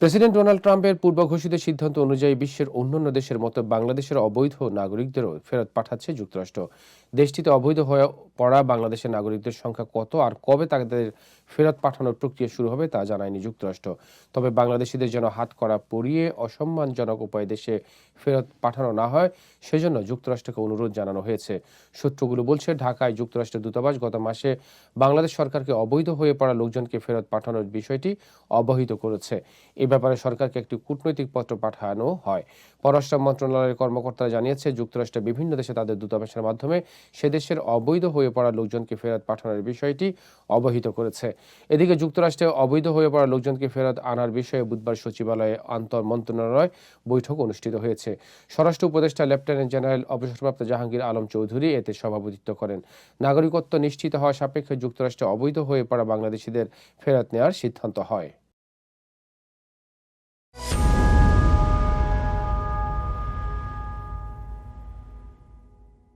President Donald ট্রাম্পের পূর্ব ঘোষিত সিদ্ধান্ত অনুযায়ী বিশ্বের অন্যান্য দেশের মতো বাংলাদেশের অবৈধ নাগরিকদেরও ফেরত পাঠাচ্ছে যুক্তরাষ্ট্র। দেশটিতে অবৈধ হয়ে পড়া বাংলাদেশের নাগরিকদের সংখ্যা কত আর কবে তাদের ফেরত পাঠানোর প্রক্রিয়া শুরু হবে তা জানায়নি যুক্তরাষ্ট্র। তবে বাংলাদেশিদের যেন হাত করা পরিয়ে অসম্মানজনক উপায়ে দেশে ফেরত পাঠানো না হয়, সেজন্য যুক্তরাষ্ট্রকে অনুরোধ জানানো হয়েছে। সূত্রগুলো বলছে, ঢাকায় যুক্তরাষ্ট্রের দূতাবাস গত মাসে বাংলাদেশ সরকারকে অবৈধ হয়ে পড়া লোকজনকে ফেরত পাঠানোর বিষয়টি অবহিত করেছে। এ ব্যাপারে সরকারকে একটি কূটনৈতিক পত্র পাঠানো হয়। পররাষ্ট্র মন্ত্রণালয়ের কর্মকর্তারা জানিয়েছে যুক্তরাষ্ট্রের বিভিন্ন দেশে তাদের দূতাবাসের মাধ্যমে সে দেশের অবৈধ হয়ে পড়া লোকজনকে ফেরত পাঠানোর বিষয়টি অবহিত করেছে। এদিকে যুক্তরাষ্ট্রে অবৈধ হয়ে পড়া লোকজনকে ফেরত আনার বিষয়ে বুধবার সচিবালয়ে আন্তর মন্ত্রণালয় বৈঠক অনুষ্ঠিত হয়েছে। স্বরাষ্ট্র উপদেষ্টা লেফটেন্যান্ট জেনারেল অবসরপ্রাপ্ত জাহাঙ্গীর আলম চৌধুরী এতে সভাপতিত্ব করেন। নাগরিকত্ব নিশ্চিত হওয়া সাপেক্ষে যুক্তরাষ্ট্রে অবৈধ হয়ে পড়া বাংলাদেশিদের ফেরত নেওয়ার সিদ্ধান্ত হয়।